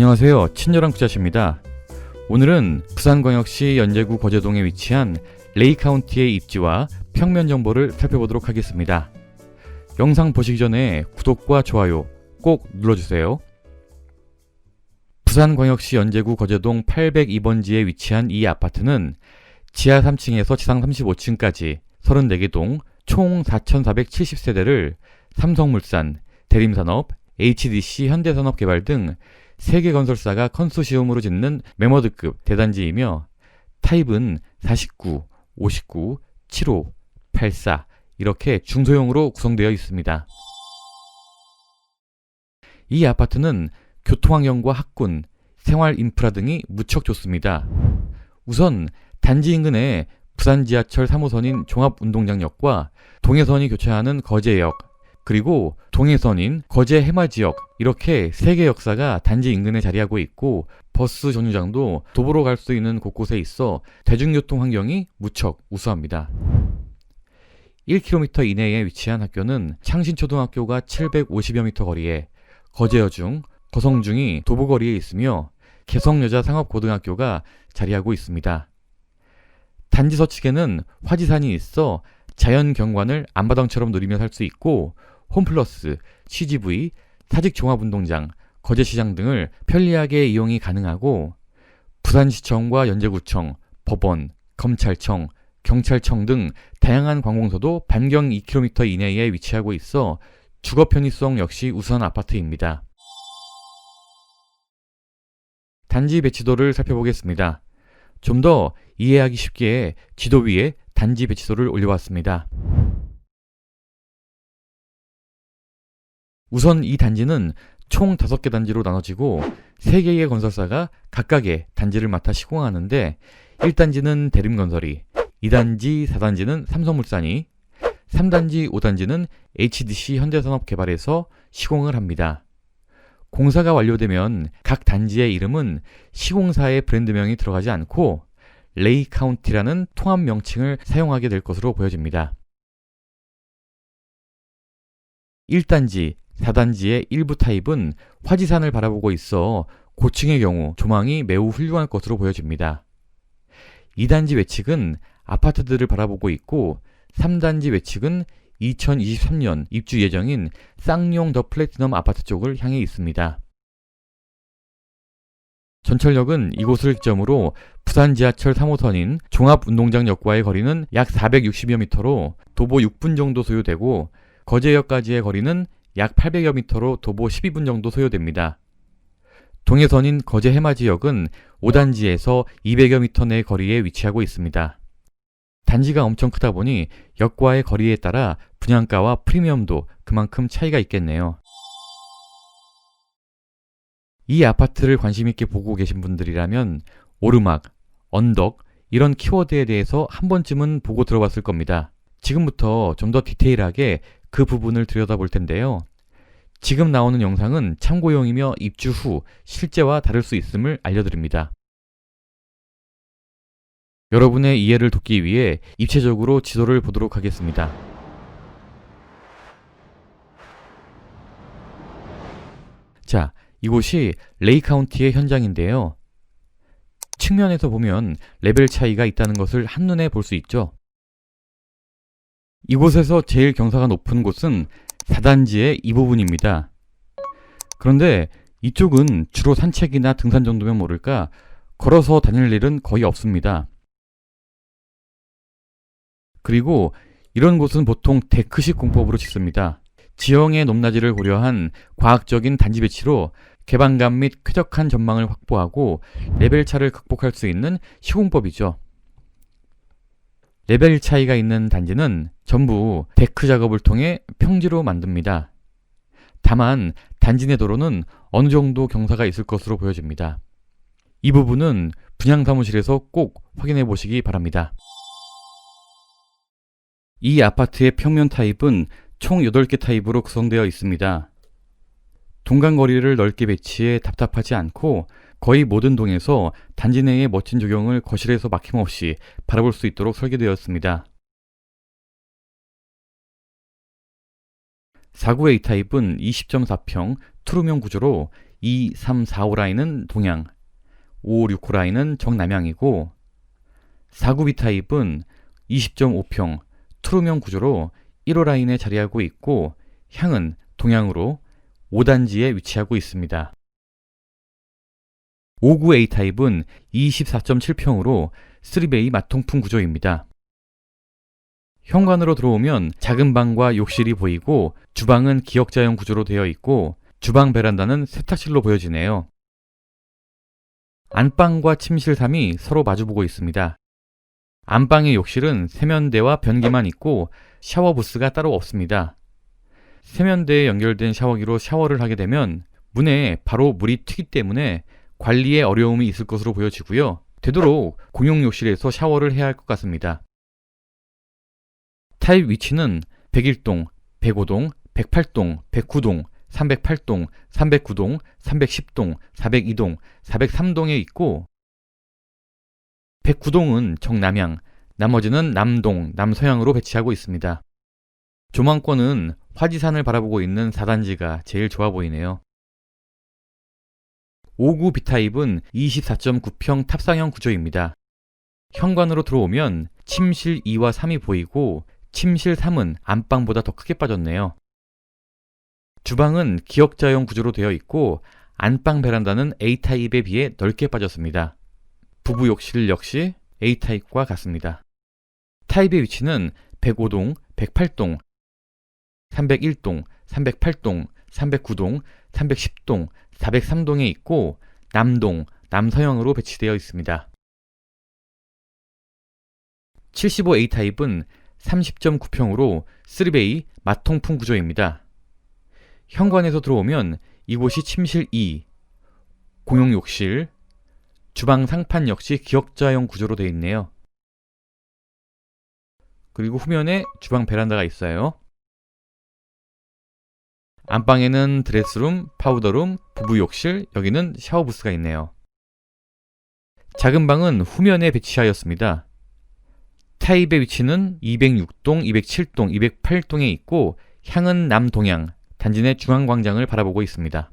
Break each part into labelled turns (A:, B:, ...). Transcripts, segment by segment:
A: 안녕하세요. 친절한 구자씨입니다. 오늘은 부산광역시 연제구 거제동에 위치한 레이카운티의 입지와 평면 정보를 살펴보도록 하겠습니다. 영상 보시기 전에 구독과 좋아요 꼭 눌러주세요. 부산광역시 연제구 거제동 802번지에 위치한 이 아파트는 지하 3층에서 지상 35층까지 34개 동 총 4,470세대를 삼성물산, 대림산업, HDC 현대산업개발 등 세계 건설사가 컨소시엄으로 짓는 메머드급 대단지이며 타입은 49, 59, 75, 84 이렇게 중소형으로 구성되어 있습니다. 이 아파트는 교통환경과 학군, 생활 인프라 등이 무척 좋습니다. 우선 단지 인근에 부산 지하철 3호선인 종합운동장역과 동해선이 교차하는 거제역, 그리고 동해선인 거제 해마 지역 이렇게 세 개 역사가 단지 인근에 자리하고 있고 버스 정류장도 도보로 갈 수 있는 곳곳에 있어 대중교통 환경이 무척 우수합니다. 1km 이내에 위치한 학교는 창신초등학교가 750여 미터 거리에 거제여중, 거성중이 도보거리에 있으며 개성여자상업고등학교가 자리하고 있습니다. 단지 서측에는 화지산이 있어 자연 경관을 안바당처럼 누리며 살 수 있고 홈플러스, CGV, 사직 종합운동장, 거제시장 등을 편리하게 이용이 가능하고 부산시청과 연제구청, 법원, 검찰청, 경찰청 등 다양한 관공서도 반경 2km 이내에 위치하고 있어 주거 편의성 역시 우수한 아파트입니다. 단지 배치도를 살펴보겠습니다. 좀 더 이해하기 쉽게 지도 위에 단지 배치도를 올려왔습니다. 우선 이 단지는 총 5개 단지로 나눠지고 3개의 건설사가 각각의 단지를 맡아 시공하는데 1단지는 대림건설이, 2단지, 4단지는 삼성물산이, 3단지, 5단지는 HDC 현대산업개발에서 시공을 합니다. 공사가 완료되면 각 단지의 이름은 시공사의 브랜드명이 들어가지 않고 레이 카운티라는 통합 명칭을 사용하게 될 것으로 보여집니다. 1단지, 4단지의 일부 타입은 화지산을 바라보고 있어 고층의 경우 조망이 매우 훌륭할 것으로 보여집니다. 2단지 외측은 아파트들을 바라보고 있고 3단지 외측은 2023년 입주 예정인 쌍용 더 플래티넘 아파트 쪽을 향해 있습니다. 전철역은 이곳을 기점으로 부산 지하철 3호선인 종합운동장역과의 거리는 약 460여 미터로 도보 6분 정도 소요되고 거제역까지의 거리는 약 800여 미터로 도보 12분 정도 소요됩니다. 동해선인 거제 해마 지역은 5단지에서 200여 미터 내 거리에 위치하고 있습니다. 단지가 엄청 크다 보니 역과의 거리에 따라 분양가와 프리미엄도 그만큼 차이가 있겠네요. 이 아파트를 관심있게 보고 계신 분들이라면 오르막, 언덕, 이런 키워드에 대해서 한 번쯤은 보고 들어봤을 겁니다. 지금부터 좀 더 디테일하게 그 부분을 들여다볼 텐데요. 지금 나오는 영상은 참고용이며 입주 후 실제와 다를 수 있음을 알려드립니다. 여러분의 이해를 돕기 위해 입체적으로 지도를 보도록 하겠습니다. 자, 이곳이 레이 카운티의 현장인데요. 측면에서 보면 레벨 차이가 있다는 것을 한눈에 볼 수 있죠. 이곳에서 제일 경사가 높은 곳은 4단지의 이 부분입니다. 그런데 이쪽은 주로 산책이나 등산 정도면 모를까 걸어서 다닐 일은 거의 없습니다. 그리고 이런 곳은 보통 데크식 공법으로 짓습니다. 지형의 높낮이를 고려한 과학적인 단지 배치로 개방감 및 쾌적한 전망을 확보하고 레벨 차를 극복할 수 있는 시공법이죠. 레벨 차이가 있는 단지는 전부 데크 작업을 통해 평지로 만듭니다. 다만 단지 내 도로는 어느 정도 경사가 있을 것으로 보여집니다. 이 부분은 분양 사무실에서 꼭 확인해 보시기 바랍니다. 이 아파트의 평면 타입은 총 8개 타입으로 구성되어 있습니다. 동간거리를 넓게 배치해 답답하지 않고 거의 모든 동에서 단지 내의 멋진 조경을 거실에서 막힘없이 바라볼 수 있도록 설계되었습니다. 4구의 A타입은 20.4평 투룸형 구조로 2, 3, 4, 5 라인은 동양, 5, 6, 9 라인은 정남향이고 4, 9 B 타입은 20.5평 투룸형 구조로 1호 라인에 자리하고 있고 향은 동양으로 5단지에 위치하고 있습니다. 59A 타입은 24.7평으로 3베이 마통풍 구조입니다. 현관으로 들어오면 작은 방과 욕실이 보이고 주방은 기역자형 구조로 되어 있고 주방 베란다는 세탁실로 보여지네요. 안방과 침실 3이 서로 마주보고 있습니다. 안방의 욕실은 세면대와 변기만 있고 샤워 부스가 따로 없습니다. 세면대에 연결된 샤워기로 샤워를 하게 되면 문에 바로 물이 튀기 때문에 관리에 어려움이 있을 것으로 보여지고요. 되도록 공용 욕실에서 샤워를 해야 할 것 같습니다. 타입 위치는 101동, 105동, 108동, 109동, 308동, 309동, 310동, 402동, 403동에 있고 109동은 정남향, 나머지는 남동, 남서향으로 배치하고 있습니다. 조망권은 화지산을 바라보고 있는 4단지가 제일 좋아 보이네요. 59 B타입은 24.9평 탑상형 구조입니다. 현관으로 들어오면 침실 2와 3이 보이고 침실 3은 안방보다 더 크게 빠졌네요. 주방은 기역자형 구조로 되어 있고 안방 베란다는 A타입에 비해 넓게 빠졌습니다. 부부 욕실 역시 A타입과 같습니다. 타입의 위치는 105동, 108동, 301동, 308동, 309동, 310동, 403동에 있고 남동, 남서형으로 배치되어 있습니다. 75A 타입은 30.9평으로 3베이 마통풍 구조입니다. 현관에서 들어오면 이곳이 침실 2, 공용 욕실, 주방 상판 역시 기역자형 구조로 되어 있네요. 그리고 후면에 주방 베란다가 있어요. 안방에는 드레스룸, 파우더룸, 부부 욕실, 여기는 샤워 부스가 있네요. 작은 방은 후면에 배치하였습니다. 타입의 위치는 206동, 207동, 208동에 있고 향은 남동향, 단지 내 중앙광장을 바라보고 있습니다.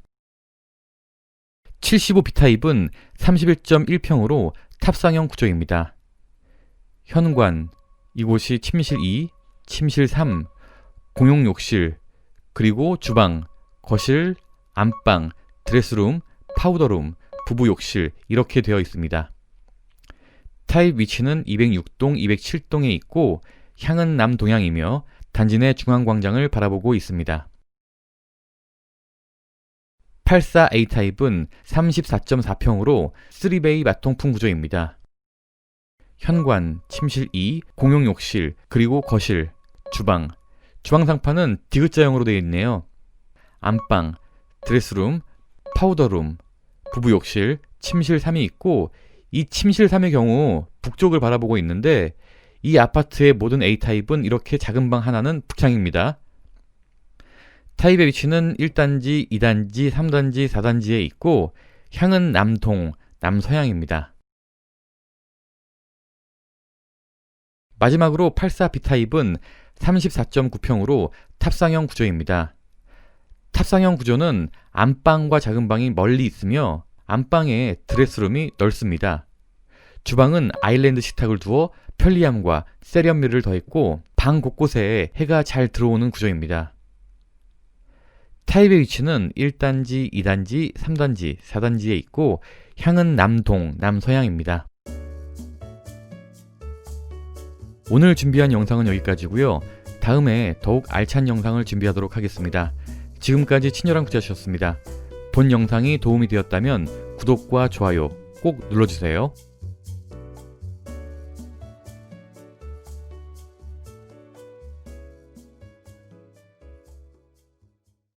A: 75B타입은 31.1평으로 탑상형 구조입니다. 현관, 이곳이 침실 2, 침실 3, 공용 욕실, 그리고 주방, 거실, 안방, 드레스룸, 파우더룸, 부부 욕실 이렇게 되어 있습니다. 타입 위치는 206동, 207동에 있고 향은 남동향이며 단지 내 중앙광장을 바라보고 있습니다. 84A 타입은 34.4평으로 3베이 마통풍 구조입니다. 현관, 침실 2, 공용 욕실, 그리고 거실, 주방. 주방 상판은 디귿자형으로 되어 있네요. 안방, 드레스룸, 파우더룸, 부부 욕실, 침실 3이 있고 이 침실 3의 경우 북쪽을 바라보고 있는데 이 아파트의 모든 A타입은 이렇게 작은 방 하나는 북향입니다. 타입의 위치는 1단지, 2단지, 3단지, 4단지에 있고 향은 남동, 남서향입니다. 마지막으로 84B타입은 34.9평으로 탑상형 구조입니다. 탑상형 구조는 안방과 작은 방이 멀리 있으며 안방에 드레스룸이 넓습니다. 주방은 아일랜드 식탁을 두어 편리함과 세련미를 더했고 방 곳곳에 해가 잘 들어오는 구조입니다. 타입의 위치는 1단지, 2단지, 3단지, 4단지에 있고 향은 남동, 남서향입니다. 오늘 준비한 영상은 여기까지고요. 다음에 더욱 알찬 영상을 준비하도록 하겠습니다. 지금까지 친절한 구자셨습니다. 본 영상이 도움이 되었다면 구독과 좋아요 꼭 눌러주세요.